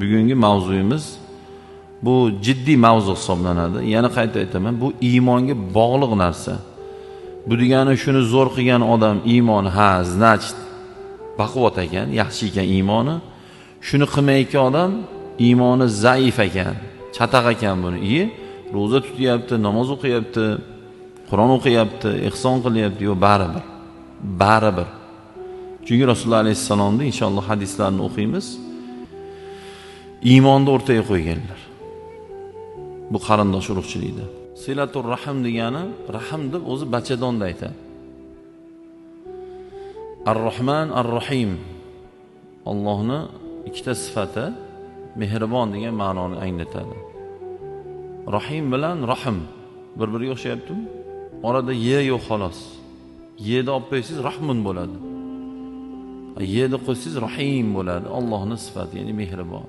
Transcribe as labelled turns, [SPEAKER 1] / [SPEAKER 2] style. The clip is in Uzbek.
[SPEAKER 1] bugungi mavzuyimiz bu jiddiy mavzu hisoblanadi. Yana qayta aytaman bu iymonga bog'liq narsa. Bu degani shuni zo'r qilgan odam iymoni ha значит baquvvat ekan yaxshi ekan iymoni. Shuni qilmayotgan odam iymoni zaif ekan chataq ekan buni. Iyi ro'za tutyapti namoz o'qiyapti qur'on o'qiyapti ehson qilyapti yo'q baribir baribir. Chunki rasululloh alayhissalomni inshaalloh hadislarni o'qiymiz. Iymonni o'rtaga qo'yganlar. Bu qarindosh urug'chilikda silatur rahm degani rahm deb o'zi bachadonda aytadi. Ar rohman ar rohim ollohni ikkita sifati mehribon degan ma'noni anglatadi. Rohim bilan rohim bir biriga o'xshayaptimi? Orada ye yo'q xolos. Yeni olib qo'ysangiz rahmun bo'ladi. Yeni qo'ysangiz rohim bo'ladi. Ollohni sifati ya'ni mehribon.